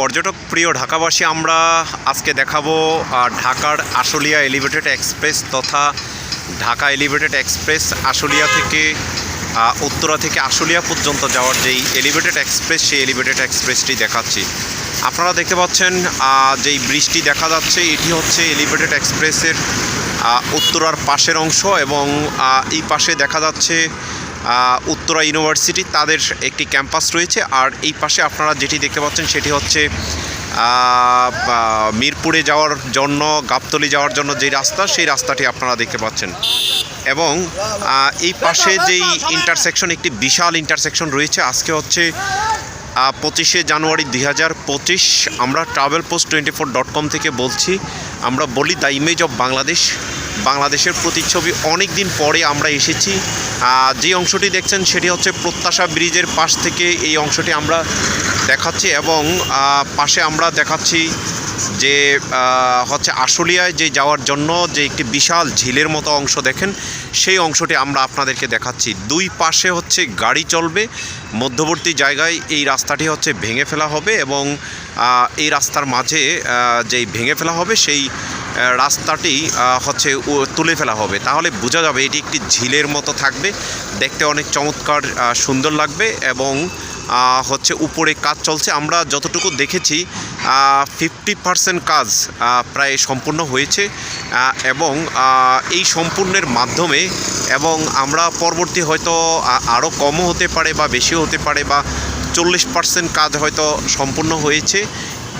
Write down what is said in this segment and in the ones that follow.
পর্যটক প্রিয় ঢাকাবাসী, আমরা আজকে দেখাবো ঢাকার আশুলিয়া এলিভেটেড এক্সপ্রেস তথা ঢাকা এলিভেটেড এক্সপ্রেস আশুলিয়া থেকে উত্তরা থেকে আশুলিয়া পর্যন্ত যাওয়ার যেই এলিভেটেড এক্সপ্রেস সেই এলিভেটেড এক্সপ্রেসটি দেখাচ্ছি। আপনারা দেখতে পাচ্ছেন যেই ব্রিজটি দেখা যাচ্ছে, এটি হচ্ছে এলিভেটেড এক্সপ্রেসের উত্তরার পাশের অংশ এবং এই পাশে দেখা যাচ্ছে উত্তরা ইউনিভার্সিটি তাদের একটি ক্যাম্পাস রয়েছে। আর এই পাশে আপনারা যেটি দেখতে পাচ্ছেন সেটি হচ্ছে মিরপুরে যাওয়ার জন্য, গাবতলি যাওয়ার জন্য যে রাস্তা, সেই রাস্তাটি আপনারা দেখতে পাচ্ছেন। এবং এই পাশে যেই ইন্টারসেকশন একটি বিশাল ইন্টারসেকশন রয়েছে, আজকে হচ্ছে পঁচিশে জানুয়ারি দুই হাজার পঁচিশ। আমরা travel post twenty four dot com থেকে বলছি, আমরা বলি, দ্য ইমেজ অফ বাংলাদেশ বাংলাদেশের প্রতিচ্ছবি অনেক দিন পরে আমরা এসেছি। যে অংশটি দেখছেন সেটি হচ্ছে প্রত্যাশা ব্রিজের পাশ থেকে এই অংশটি আমরা দেখাচ্ছি এবং পাশে আমরা দেখাচ্ছি যে হচ্ছে আশুলিয়ায় যে যাওয়ার জন্য যে একটি বিশাল ঝিলের মতো অংশ দেখেন, সেই অংশটি আমরা আপনাদেরকে দেখাচ্ছি। দুই পাশে হচ্ছে গাড়ি চলবে, মধ্যবর্তী জায়গায় এই রাস্তাটি হচ্ছে ভেঙে ফেলা হবে এবং এই রাস্তার মাঝে যেই ভেঙে ফেলা হবে সেই রাস্তাটি হচ্ছে তুলে ফেলা হবে। তাহলে বোঝা যাবে এটি একটি ঝিলের মতো থাকবে। দেখতে অনেক চমৎকার সুন্দর লাগবে এবং হচ্ছে, উপরে কাজ চলছে। আমরা যতটুকু দেখেছি ফিফটি পার্সেন্ট কাজ প্রায় সম্পূর্ণ হয়েছে। এবং এই সম্পূর্ণের মাধ্যমে এবং আমরা পরবর্তী হয়তো আরও কমও হতে পারে বা বেশিও হতে পারে বা চল্লিশ পার্সেন্ট কাজ হয়তো সম্পূর্ণ হয়েছে।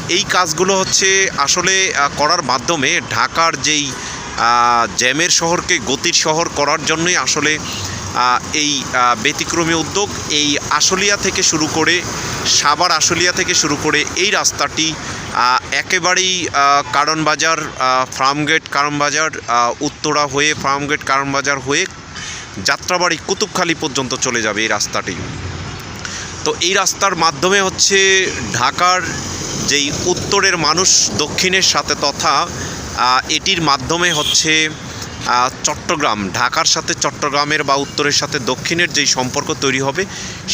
এই কাজগুলো হচ্ছে আসলে করার মাধ্যমে ঢাকার যেই জ্যামের শহরকে গতির শহর করার জন্যই আসলে এই ব্যতিক্রমী উদ্যোগ এই আশুলিয়া থেকে শুরু করে সাবার আশুলিয়া থেকে শুরু করে এই রাস্তাটি একেবারেই কারণবাজার ফার্মগেট কারণ বাজার আহ, উত্তরা হয়ে ফার্মগেট কারণ বাজার হয়ে যাত্রাবাড়ি কুতুবখালি পর্যন্ত চলে যাবে এই রাস্তাটি। তো এই রাস্তার মাধ্যমে হচ্ছে ঢাকার যেই উত্তরের মানুষ দক্ষিণের সাথে তথা এটির মাধ্যমে হচ্ছে চট্টগ্রাম, ঢাকার সাথে চট্টগ্রামের বা উত্তরের সাথে দক্ষিণের যেই সম্পর্ক তৈরি হবে,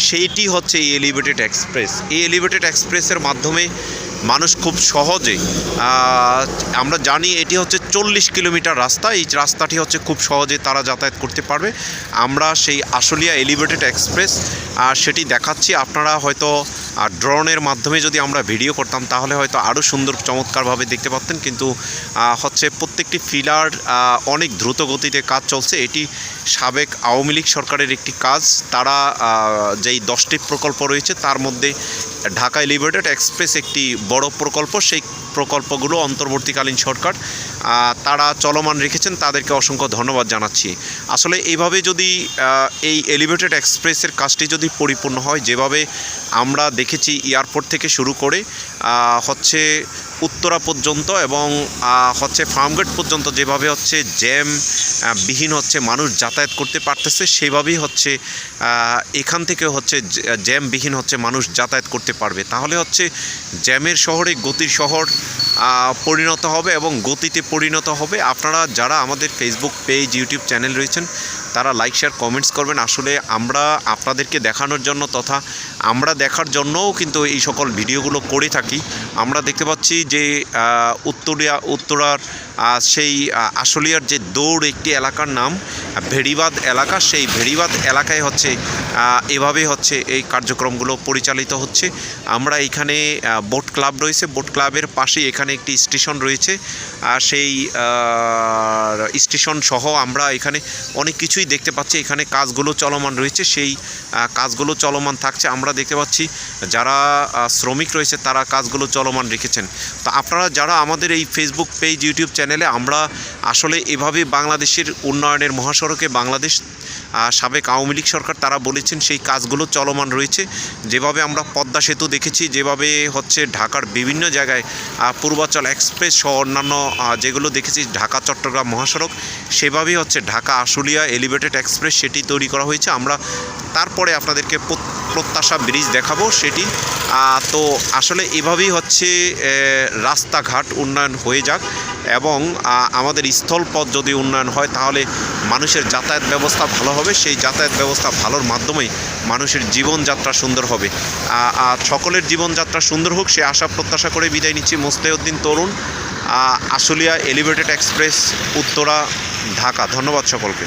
সেইটি হচ্ছে এই এলিভেটেড এক্সপ্রেস এই এলিভেটেড এক্সপ্রেসের মাধ্যমে মানুষ খুব সহজে আমরা জানি এটি হচ্ছে চল্লিশ কিলোমিটার রাস্তা, এই রাস্তাটি হচ্ছে খুব সহজে তারা যাতায়াত করতে পারবে। আমরা সেই আশুলিয়া এলিভেটেড এক্সপ্রেস সেটি দেখাচ্ছি। আপনারা হয়তো ড্রোনের মাধ্যমে যদি আমরা ভিডিও করতাম, তাহলে হয়তো আরও সুন্দর, চমৎকারভাবে দেখতে পারতেন। কিন্তু হচ্ছে প্রত্যেকটি ফিলার অনেক দ্রুত গতিতে কাজ চলছে। এটি সাবেক আওয়ামী লীগ সরকারের একটি কাজ। তারা যেই দশটি প্রকল্প রয়েছে, তার মধ্যে ঢাকা এলিভেটেড এক্সপ্রেস একটি বড় প্রকল্প সেই প্রকল্পগুলো অন্তর্বর্তীকালীন সরকার তারা চলমান রেখেছেন, তাদেরকে অসংখ্য ধন্যবাদ জানাচ্ছি। আসলে এইভাবে যদি এই এলিভেটেড এক্সপ্রেসের কাজটি যদি পরিপূর্ণ হয়, যেভাবে আমরা দেখেছি এয়ারপোর্ট থেকে শুরু করে হচ্ছে উত্তরা পর্যন্ত এবং হচ্ছে ফার্মগেট পর্যন্ত যেভাবে হচ্ছে জ্যাম বিহীন হচ্ছে মানুষ যাতায়াত করতে পারতেছে, সেভাবেই হচ্ছে এখান থেকে হচ্ছে জ্যা- জ্যামবিহীন হচ্ছে মানুষ যাতায়াত করতে পারবে। তাহলে হচ্ছে জ্যামের শহরে গতির শহর পরিণত হবে এবং গতিতে পরিণত হবে। আপনারা যারা আমাদের ফেসবুক পেজ ইউটিউব চ্যানেল রয়েছেন, তারা লাইক শেয়ার কমেন্টস করবেন। আসলে আমরা আপনাদেরকে দেখানোর জন্য তথা আমরা দেখার জন্যও কিন্তু এই সকল ভিডিওগুলো করে থাকি। আমরা দেখতে পাচ্ছি যে উত্তরিয়া উত্তরার সেই আশুলিয়ার যে দৌড় একটি এলাকার নাম ভেড়িবাদ এলাকা, সেই ভেড়িবাদ এলাকায় হচ্ছে এভাবে হচ্ছে এই কার্যক্রমগুলো পরিচালিত হচ্ছে। আমরা এখানে বোট ক্লাব রয়েছে। বোট ক্লাবের পাশেই এখানে একটি স্টেশন রয়েছে। আর সেই স্টেশন সহ আমরা এখানে অনেক কিছুই দেখতে পাচ্ছি। এখানে কাজগুলো চলমান রয়েছে। সেই কাজগুলো চলমান থাকছে। আমরা দেখতে পাচ্ছি যারা শ্রমিক রয়েছে তারা কাজগুলো চলমান রেখেছেন। তো আপনারা যারা আমাদের এই ফেসবুক পেজ ইউটিউব আমরা আসলে এভাবে বাংলাদেশের উন্নয়নের মহাসড়কে বাংলাদেশ সাবেক আওয়ামী লীগ সরকার তারা বলেছেন সেই কাজগুলো চলমান রয়েছে। যেভাবে আমরা পদ্মা সেতু দেখেছি, যেভাবে হচ্ছে ঢাকার বিভিন্ন জায়গায় পূর্বাচল এক্সপ্রেস সহ অন্যান্য যেগুলো দেখেছি, ঢাকা, চট্টগ্রাম মহাসড়ক, সেভাবেই হচ্ছে ঢাকা, আশুলিয়া, এলিভেটেড এক্সপ্রেস সেটি তৈরি করা হয়েছে। আমরা তারপরে আপনাদেরকে প্রত্যাশা ব্রিজ দেখাবো সেটি। তো আসলে এভাবেই হচ্ছে রাস্তাঘাট উন্নয়ন হয়ে যাক। এবং আমাদের স্থলপথ যদি উন্নয়ন হয়, তাহলে মানুষের যাতায়াত ব্যবস্থা ভালো হবে। সেই যাতায়াত ব্যবস্থা ভালোর মাধ্যমেই মানুষের জীবনযাত্রা সুন্দর হবে। আর সকলের জীবনযাত্রা সুন্দর হোক, সে আশা প্রত্যাশা করে বিদায় নিচ্ছি। Mosteuddin Tarun Ashulia elevated express, Uttara, Dhaka. ধন্যবাদ সকলকে।